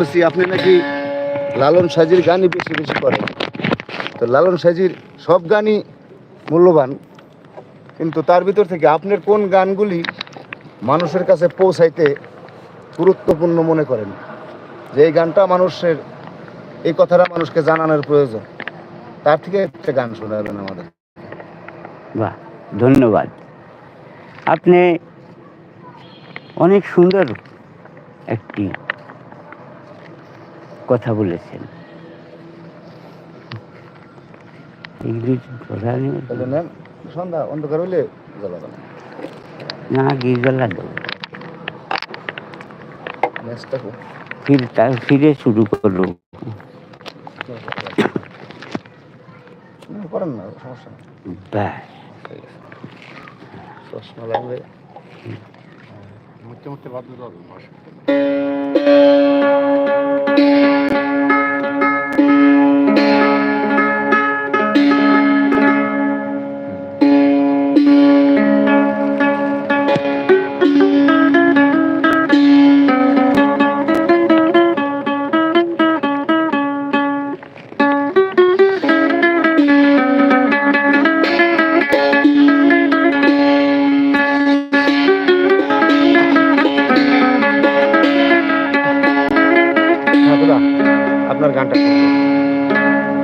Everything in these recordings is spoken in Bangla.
আপনি নাকি লালন সাজির গানই বেশি বেশি করেন? তো লালন সাজির সব গানই মূল্যবান, কিন্তু তার ভিতর থেকে আপনার কোন গানগুলি মানুষের কাছে পৌঁছাইতে গুরুত্বপূর্ণ মনে করেন? যে এই গানটা মানুষের, এই কথাটা মানুষকে জানানোর প্রয়োজন। তার থেকে একটা গান শোনাবেন আমাদের। বাহ, ধন্যবাদ। আপনি অনেক সুন্দর একটি কথা বলেছেন। সন্ধ্যা অন্ধকার হইলে জ্বালাবেন না গির্জালা দেবো ফির তার ফিরে শুরু করল না, করেন না সমস্যা নেই। ব্যাস। চশমা লাগবে। বাদ দিতে হবে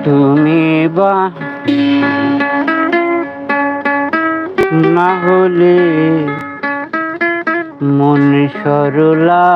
তুমি বা না হলে মন সরলা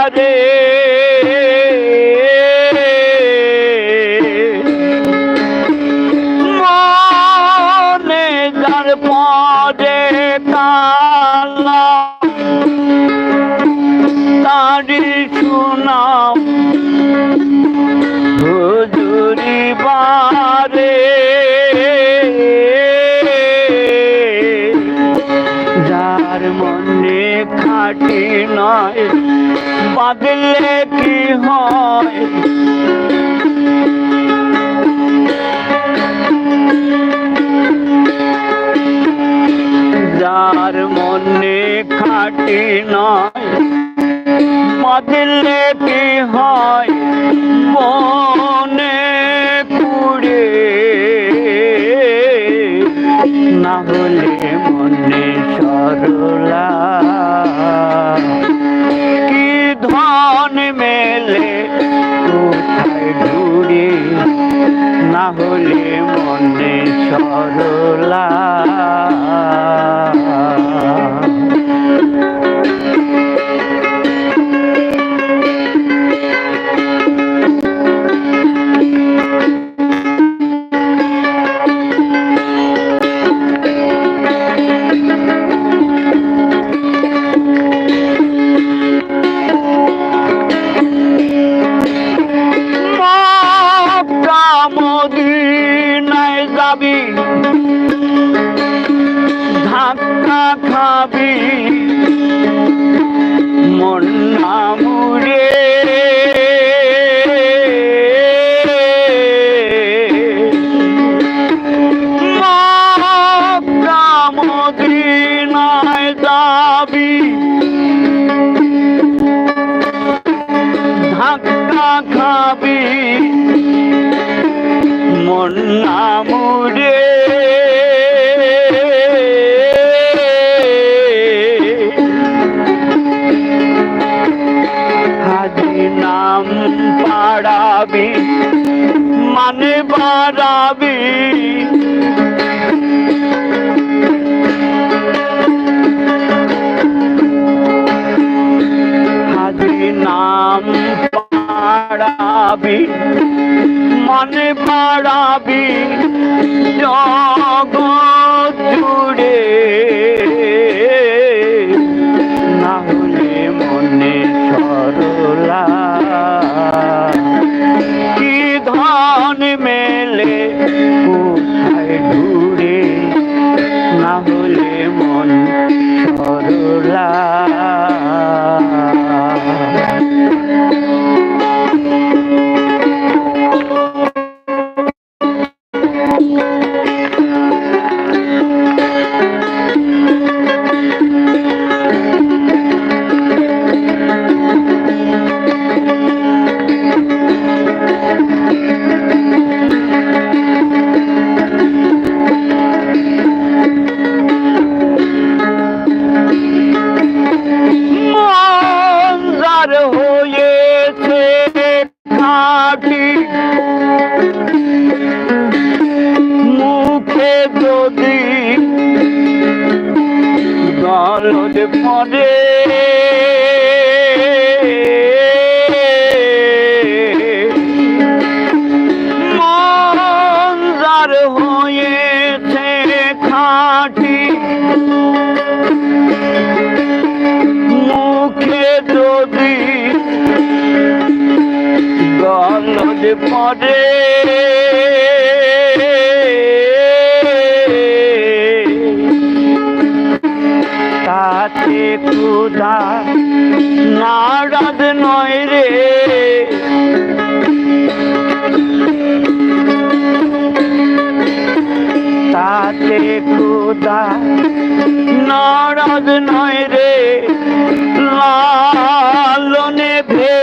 Hare বাদলে কি হয়? যার মনে খাটি নয় মা কি খাবি মন নামুরে। হাজি নাম পাড়াবি মানে বাড়াবি। বাড়াবি মনে বাড়াবি জগৎ জুড়ে। পাখি মুখে যদি দরদ পড়ে খোদা নারাজ নয় রে। তাতে খোদা নারদ নয় রে। লালনে ভে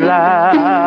Love.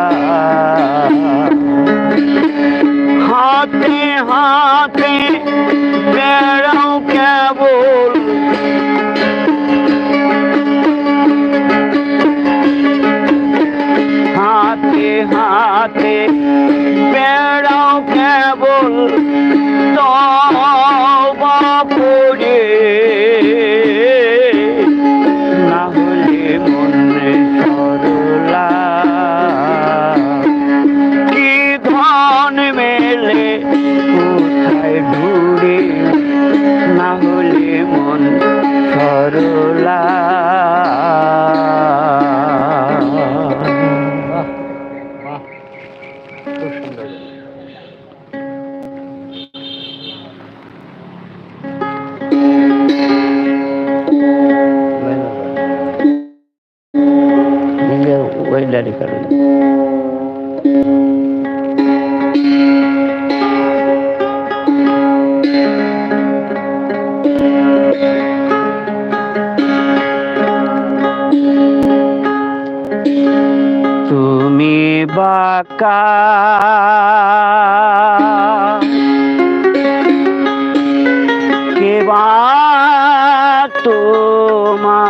ডাক তোমার।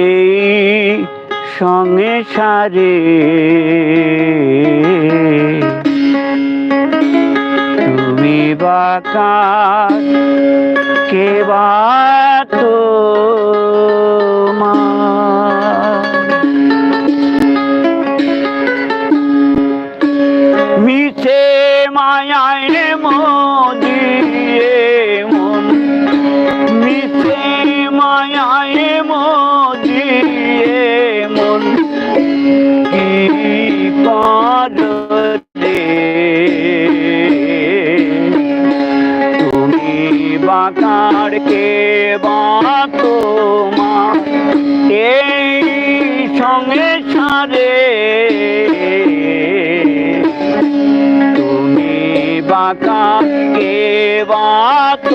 এই সংসারে তুমি বাকা কেবা তো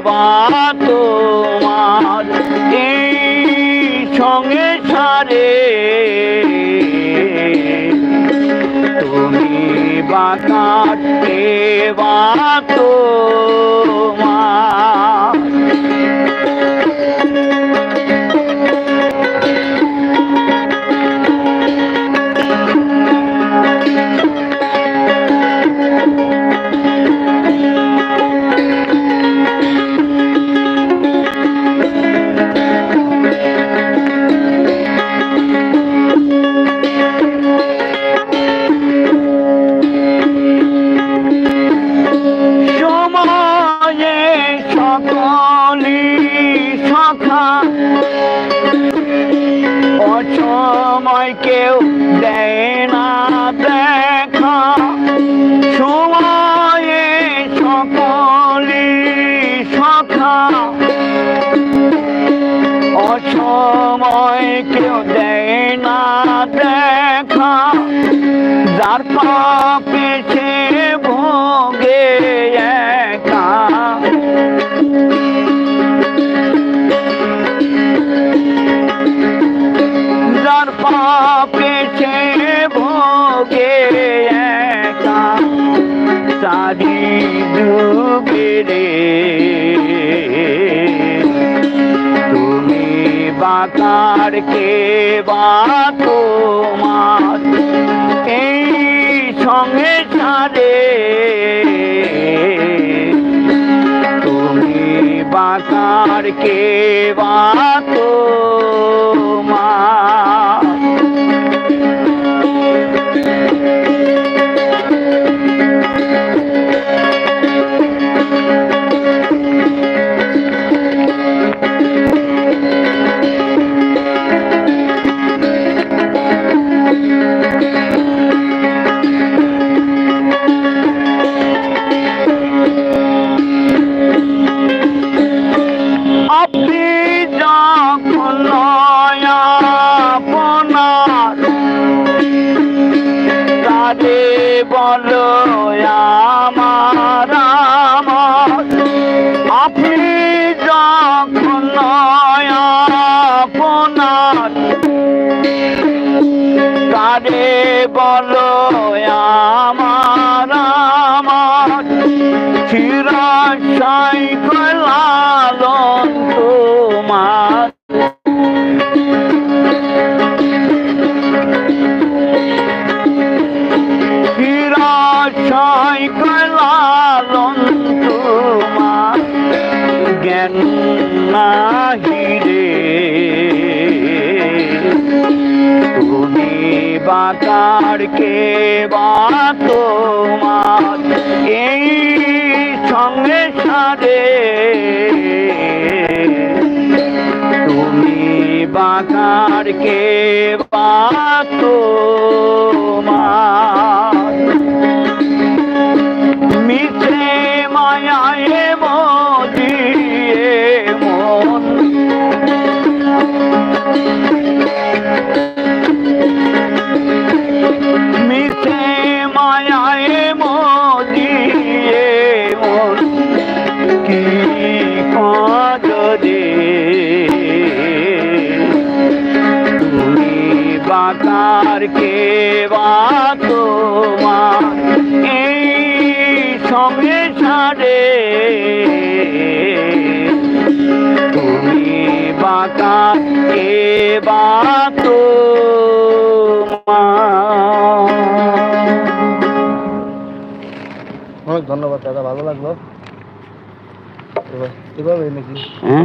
কে বা তোমার এই সঙ্গে সারে। তুমি বাকার কে বা তোমার। সে ভোগে একা। যার পাপে সে ভোগে একা সারি তুমি বাকার কে বা তোমার সঙ্গে ছাড়ে। তুমি বাঁচার কে চিরাশাই কলালন তোমার। চিরাশাই কলালন তোমার। জ্ঞান নাহিরে তুমি বাকার কে বা তোমার। এই সঙ্গে সারে তুমি বাঁকার কে বা মাতার কেবা তোমার। এই সঙ্গে সংসারে তুমি বাকার কেবা অনেক ধন্যবাদ দাদা। ভালো লাগল। এবার এভাবে নাকি হ্যাঁ?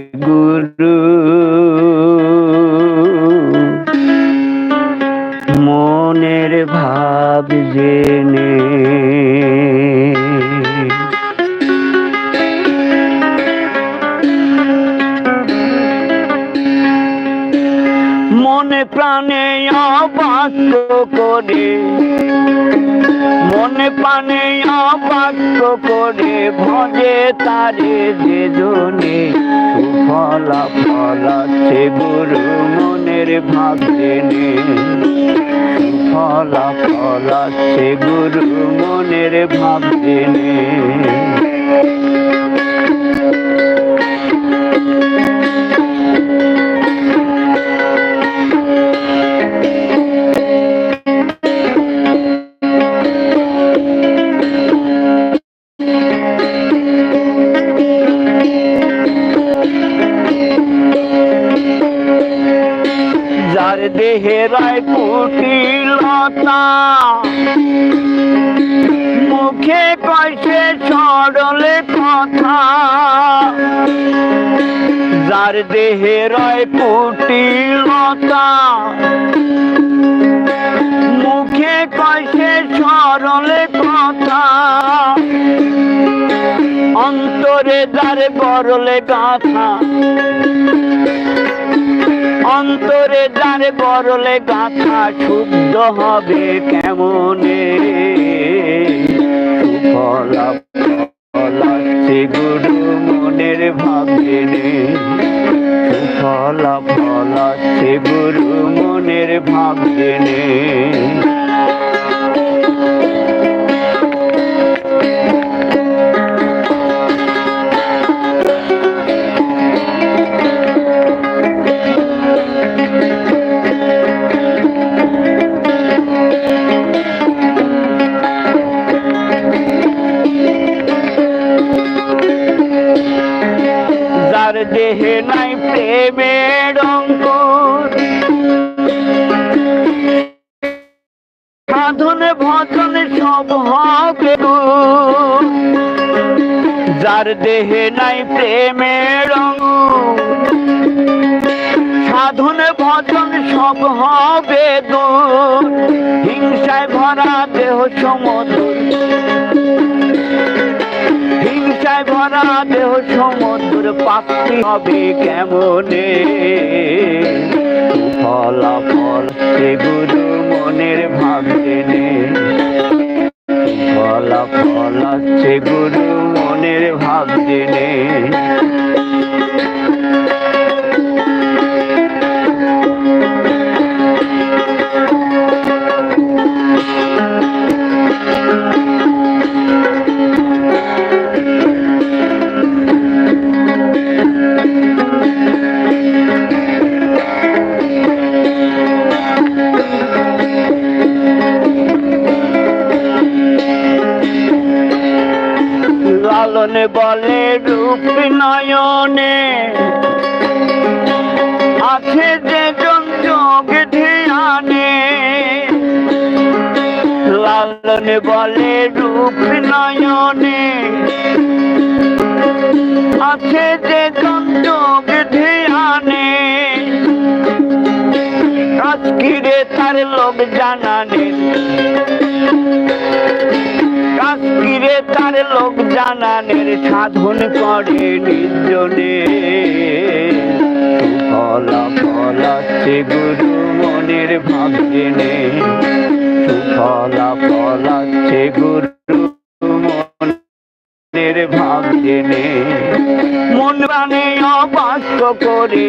করে। মনে প্রাণে অবাক্য করে ভজে তারে যে জনে সুফলা ফলাচ্ছে গুরু মনের ভাব জেনে সুফলা ফলাচ্ছে গুরু মনের ভাব জেনে যার দেহে রায় কুটিলতা মুখে কইছে সরলে কথা। যার দেহে রয় কুটিলতা মুখে কইছে সরলে কথা। অন্তরে যার গরলে গাথা। অন্তরে যারে করলে গাথা শুদ্ধ হবে কেমনে সুফলা গুরু মনের ভাব যার দেহে নাই প্রেমের সাধন ভজন সব হবে হিংসায় ভরা দেহ সমুদ্র হিংসায় ভরা দেহ সমুদ্র পাখি হবে কেমনে? ফলাফল সে গুরু মনের ভাব ফলাফল সে গুরু মনের ভাব জেনে। লোক জানানে। কাশ্মীরে তার লোক জানানের সাধন করে নির্জনে। ফলা ফলাচ্ছে গুরু মনের ভাব জেনে। সুফলা ফলাচ্ছে গুরু জেনে। মন প্রাণে অবাক্য করে।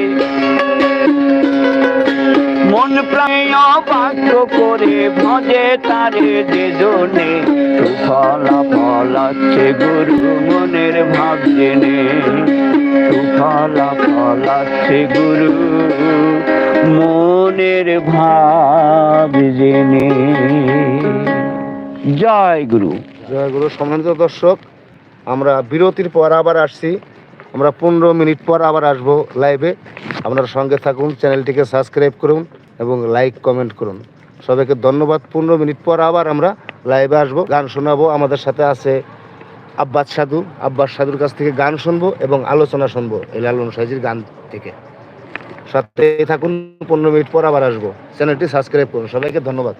মন প্রায় বাক্য করে ভজে তারে যে জনে সুফলা ফলাচ্ছে গুরু মনের ভাব জেনে। সুফলা ফলাচ্ছে গুরু মনের ভাব জেনে। জয় গুরু। জয় গুরু। সম্মানিত দর্শক, আমরা বিরতির পর আবার আসছি। আমরা পনেরো মিনিট পর আবার আসব লাইভে আপনার সঙ্গে থাকুন চ্যানেলটিকে সাবস্ক্রাইব করুন। এবং লাইক কমেন্ট করুন। সবাইকে ধন্যবাদ। পনেরো মিনিট পর আবার আমরা লাইভে আসব, গান শোনাবো। আমাদের সাথে আছে আব্বাস সাধু। আব্বাস সাধুর কাছ থেকে গান শুনব এবং আলোচনা শুনব, এই লালন সাহিজির গান থেকে। সাথে থাকুন, পনেরো মিনিট পর আবার আসব। চ্যানেলটি সাবস্ক্রাইব করুন। সবাইকে ধন্যবাদ।